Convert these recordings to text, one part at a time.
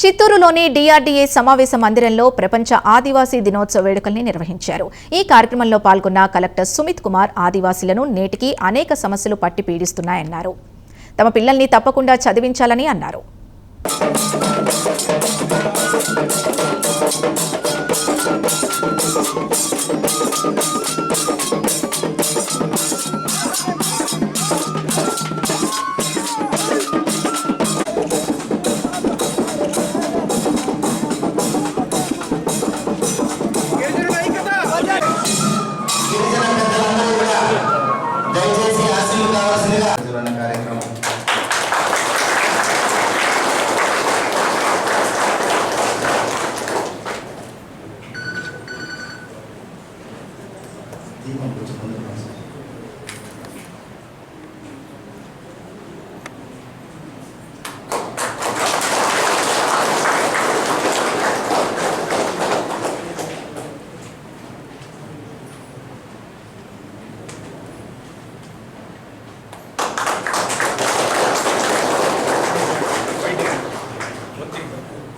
చిత్తూరులోని DRDA సమావేశ మందిరంలో ప్రపంచ ఆదివాసీ దినోత్సవ వేడుకల్ని నిర్వహించారు. ఈ కార్యక్రమంలో పాల్గొన్న కలెక్టర్ సుమిత్ కుమార్ ఆదివాసీలను నేటికి అనేక సమస్యలు పట్టి పీడిస్తున్నాయన్నారు. తమ పిల్లల్ని తప్పకుండా చదివించాలని అన్నారు. దీపం కొంచెం ముందుకు సార్.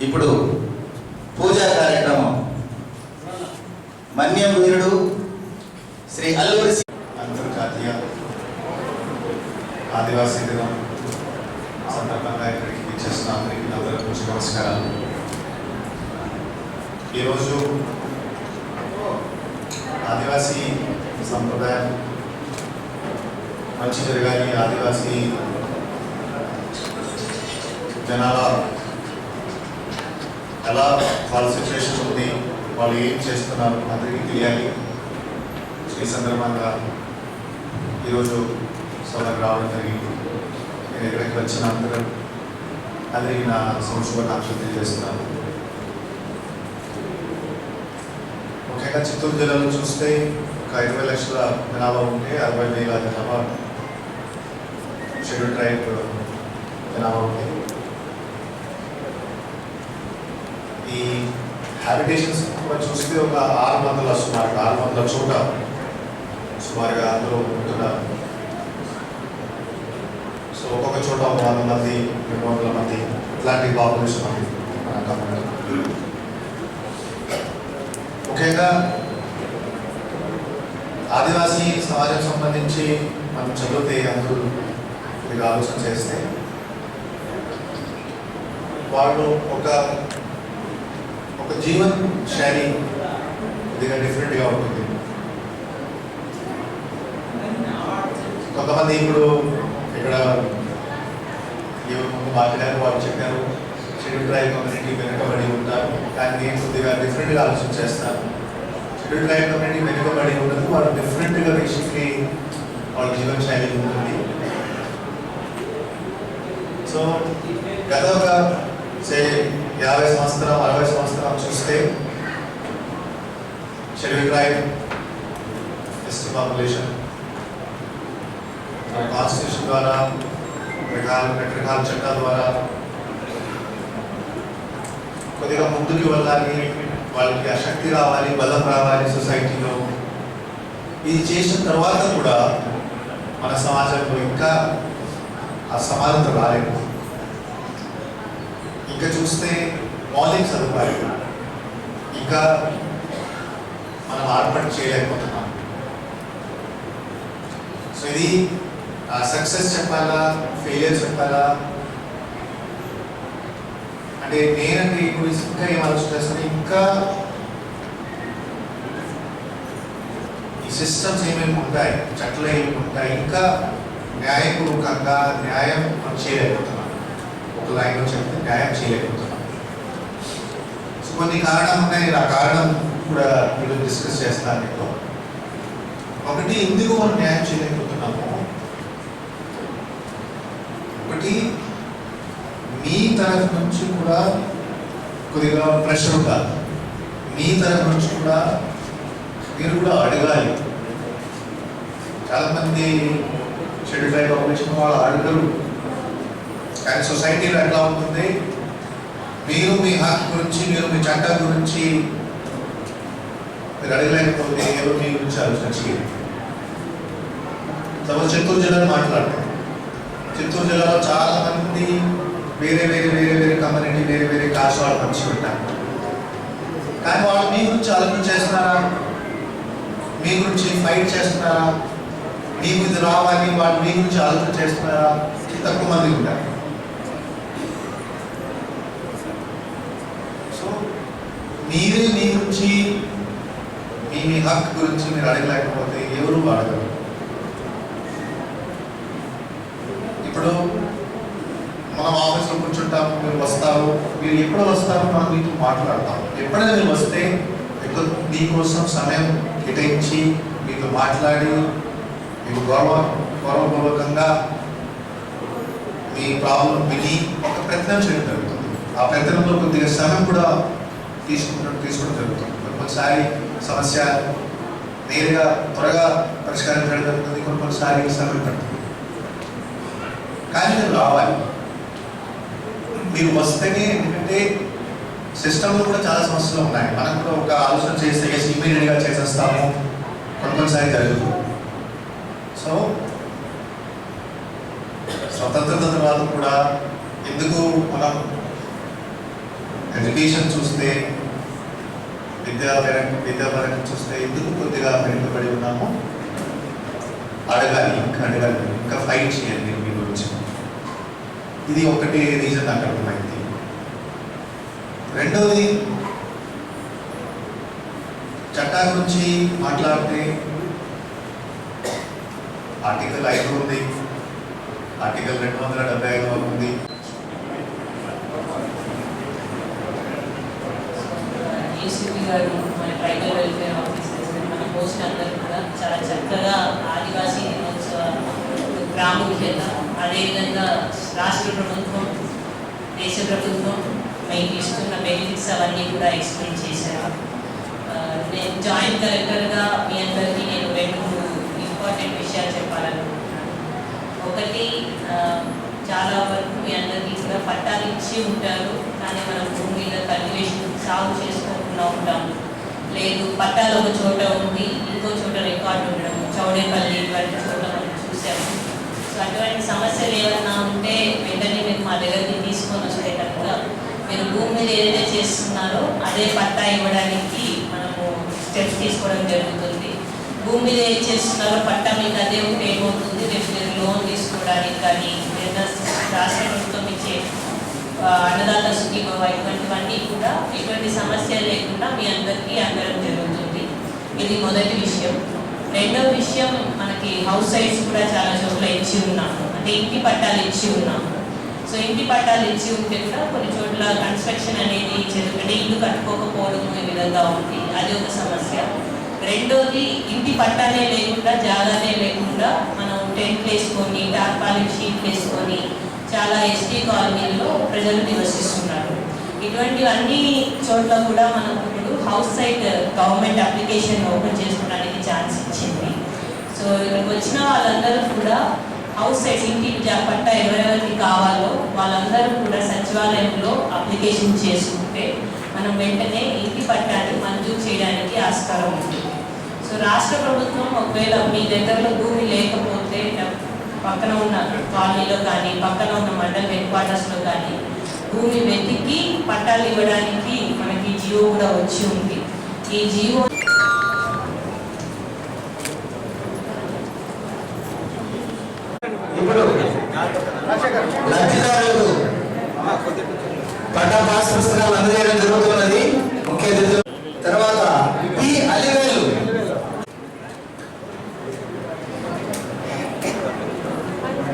ఇప్పుడు పూజా కార్యక్రమం మన్యం వీరుడు ఆదివాసీ దినం సందర్భంగా ఇక్కడికి విచ్చేసిన అందరికీ నా మంచి నమస్కారాలు. ఈరోజు ఆదివాసీ సంప్రదాయం మంచి జరగాలి. ఆదివాసీ జనాల ఎలా వాళ్ళ సిచ్యువేషన్ ఉంది వాళ్ళు ఏం చేస్తున్నారు అందరికీ తెలియాలి. ఈ సందర్భంగా ఈరోజు సభకు రావడం జరిగింది. నేను ఇక్కడికి వచ్చిన అందరూ అందరికీ నా శుభాకాంక్షలు తెలియజేస్తున్నాను ముఖ్యంగా చిత్తూరు జిల్లాలో చూస్తే ఒక ఇరవై లక్షల జనాభా ఉంటే అరవై వేల జనాభా షెడ్యూల్ ట్రైబ్ జనాభా ఉంది ఈ హ్యాబిటేషన్స్ కూడా చూస్తే ఒక ఆరు వందల వస్తున్నారు ఆరు వందల చోట సుమారుగా అందులో ఉంటున్న ఒక్కొక్క చోట ఒక వంద మంది రెండు వందల మంది ఇట్లాంటి పాపులేషన్ మనకి ముఖ్యంగా ఆదివాసీ సమాజం సంబంధించి మనం చదివితే అందరూ ఇది ఆలోచన చేస్తే వాళ్ళు ఒక ఒక జీవన శైలి కొద్దిగా డిఫరెంట్గా ఉంటుంది. కొంతమంది ఇప్పుడు ఇక్కడ మాట్లాడారు వాళ్ళు చెప్పారు షెడ్యూల్ ట్రైబ్ కమ్యూనిటీ వెనుకబడి ఉంటారు కానీ నేను కొద్దిగా డిఫరెంట్గా ఆలోచన చేస్తాను షెడ్యూల్ ట్రైబ్ కమ్యూనిటీ వెనుకబడి ఉండదు వాళ్ళు డిఫరెంట్గా బేసిక్లీ వాళ్ళ జీవన శైలి ఉంటుంది. సో గత ఒక సే యాభై సంవత్సరం అరవై సంవత్సరం చూస్తే schedule tribe ST population constitution ద్వారా రకాల రకరకాల చట్టాల ద్వారా కొద్దిగా ముందుకు వెళ్ళాలి వాళ్ళకి ఆ శక్తి రావాలి బలం రావాలి సొసైటీలో. ఇది చేసిన తర్వాత కూడా మన సమాజంలో ఇంకా ఆ సమానత రాలేదు. ఇంకా చూస్తే మౌలిక సదుపాయాలు ఇంకా మనం ఆర్పణ చేయలేకపోతున్నాం. సో ఇది సక్సెస్ చెప్పాలా? ఫెయిలియర్ చెప్పాలా? అంటే నేనంటే ఇప్పుడు ఇంకా ఏం ఆలోచిస్తాను ఇంకా ఈ సిస్టమ్స్ ఏమేమి ఉంటాయి? చట్టలు ఏమేమి ఉంటాయి? ఇంకా న్యాయపూర్వకంగా న్యాయం మనం చేయలేకపోతున్నాం. ఒక లైన్లో చెప్తే న్యాయం చేయలేకపోతున్నాం. సో కొన్ని కారణాలు ఉన్నాయి. ఆ కారణం కూడా మీరు డిస్కస్ చేస్తాను మీతో. ఒకటి ఎందుకు మనం న్యాయం చేయలేకపోతున్నాము? కాబట్టి మీ తరఫు నుంచి కూడా కొద్దిగా ప్రెషర్ ఉండాలి. మీ తరఫు నుంచి కూడా మీరు కూడా అడగాలి. చాలా మంది షెడ్యూల్ ట్రైబ్ పాపులేషన్ వాళ్ళు అడగరు. కానీ సొసైటీలో ఎట్లా ఉంటుంది? మీరు మీ హక్కు గురించి మీరు మీ చట్టం గురించి మీరు అడగలేకపోతే ఎవరు మీ గురించి ఆలోచన చేయరు. సపోజ్ చిత్తూరు జిల్లాలో మాట్లాడతాం. చిత్తూరు జిల్లాలో చాలా మంది వేరే వేరే వేరే వేరే కమ్యూనిటీ వేరే వేరే కాస్ట్ వాళ్ళు మంచి ఉంటారు కానీ వాళ్ళు మీ గురించి ఆలోచన చేస్తున్నారా? మీ గురించి ఫైట్ చేస్తున్నారా? మీకు ఇది రావాలి వాళ్ళు మీ గురించి ఆలోచన చేస్తున్నారా? తక్కువ మంది ఉంటారు. సో మీరే మీ గురించి మీ మీ హక్కు గురించి మీరు అడగలేకపోతే ఎవరు అడగరు ఇప్పుడు మనం ఆఫీస్లో కూర్చుంటాము మీరు వస్తారు. మీరు ఎప్పుడు వస్తారో? మనం మీతో మాట్లాడతాం ఎప్పుడైనా మీరు వస్తే ఎక్కువ మీకోసం సమయం కేటాయించి మీతో మాట్లాడి మీకు గౌరవ గౌరవపూర్వకంగా మీ ప్రాబ్లం విని ఒక ప్రయత్నం చేయడం జరుగుతుంది. ఆ ప్రయత్నంలో కొద్దిగా సమయం కూడా తీసుకుంటూ తీసుకోవడం జరుగుతుంది. కొన్నిసారి సమస్య నేరుగా త్వరగా పరిష్కరించడం జరుగుతుంది. కొన్ని కొన్నిసారి సమయం పడుతుంది. కానీ మీరు రావాలి. మీరు వస్తేనే ఎందుకంటే సిస్టంలో కూడా చాలా సమస్యలు ఉన్నాయి. మనం కూడా ఒక ఆలోచన చేస్తే ఇమీడియట్గా చేసేస్తాము. కొన్ని కొన్నిసారి జరుగుతుంది. సో స్వతంత్రత తర్వాత కూడా ఎందుకు మనం ఎడ్యుకేషన్ చూస్తే విద్యాపరం విద్యాపరం చూస్తే ఎందుకు కొద్దిగా వెనుకబడి ఉన్నాము అడగాలి ఇంకా అడగాలి ఇంకా ఫైట్ చేయాలి. ఇది ఒకటి రీజన్ నాకు అర్థమైంది. రెండవది చట్టా గురించి మాట్లాడితే ఆర్టికల్ ఐదు ఉంది. ఆర్టికల్ రెండు వందల డెబ్బై ఐదు ఉంది. ఏసీపీ గారు మన ట్రైబల్ వెల్ఫేర్ ఆఫీసర్స్ మన పోస్ట్ అందరూ కూడా చాలా చక్కగా ఆదివాసీ దినోత్సవ ప్రాముఖ్యత అదేవిధంగా రాష్ట్ర ప్రభుత్వం దేశ ప్రభుత్వం మీకు ఇస్తున్న బెనిఫిట్స్ అవన్నీ కూడా ఎక్స్ప్లెయిన్ చేశారు. నేను జాయింట్ కలెక్టర్గా మీ అందరికీ నేను రెండు ఇంపార్టెంట్ విషయాలు చెప్పాలనుకుంటున్నాను. ఒకటి చాలా వరకు మీ అందరికీ కూడా పట్టాలు ఇచ్చి ఉంటారు కానీ మనం భూమి మీద కల్టివేషన్ సాగు చేసుకోకుండా ఉంటాం. లేదు పట్టాలు ఒక చోట ఉంది ఇంకో చోట రికార్డు ఉండడం చౌడేపల్లి ఇటువంటి చోట మనం చూసాము అటువంటి సమస్యలు ఏమన్నా ఉంటే వెంటనే మీరు మా దగ్గరికి తీసుకొని వచ్చేటప్పుడు మీరు భూమి మీద ఏదైతే చేస్తున్నారో అదే పట్టా ఇవ్వడానికి మనము స్టెప్స్ తీసుకోవడం జరుగుతుంది. భూమి మీద ఏం చేస్తున్నారో పట్టా మీకు అదే ఉంటే ఏమవుతుంది? రేపు మీరు లోన్ తీసుకోవడానికి కానీ లేదా రాష్ట్ర ప్రభుత్వం ఇచ్చే అన్నదాత సుఖీభవ ఇటువంటివన్నీ కూడా ఎటువంటి సమస్య లేకుండా మీ అందరికీ అందడం జరుగుతుంది. ఇది మొదటి విషయం. రెండవ విషయం మనకి హౌస్ సైడ్స్ కూడా చాలా చోట్ల ఇచ్చి ఉన్నాము. అంటే ఇంటి పట్టాలు ఇచ్చి ఉన్నాము. సో ఇంటి పట్టాలు ఇచ్చి ఉంటే కూడా కొన్ని చోట్ల కన్స్ట్రక్షన్ అనేది జరుగుతుంది ఇల్లు కట్టుకోకపోవడం ఈ విధంగా ఉంది. అది ఒక సమస్య. రెండోది ఇంటి పట్టాలే లేకుండా జాగానే లేకుండా మనం టెంట్ వేసుకొని టార్పాలిన్ షీట్ వేసుకొని చాలా ఎస్టీ కాలనీల్లో ప్రజలు నివసిస్తున్నారు. ఇటువంటి అన్ని చోట్ల కూడా మనం house site government application open చేసుకోవడానికి ఛాన్స్ ఇచ్చింది. సో ఇక్కడికి వచ్చిన వాళ్ళందరూ కూడా హౌస్ సైడ్ ఇంటి పట్టా ఎవరెవరికి కావాలో వాళ్ళందరూ కూడా సచివాలయంలో అప్లికేషన్ చేసుకుంటే మనం వెంటనే ఇంటి పట్టాన్ని మంజూరు చేయడానికి ఆస్కారం ఉంటుంది సో రాష్ట్ర ప్రభుత్వం ఒకవేళ మీ దగ్గరలో భూమి లేకపోతే పక్కన ఉన్న కాలనీలో కానీ పక్కన ఉన్న మండల్ హెడ్ క్వార్టర్స్లో కానీ భూమి వెతికి పట్టాలు ఇవ్వడానికి మనకి జియో కూడా వచ్చి ఉంది. ఈ జియో తర్వాత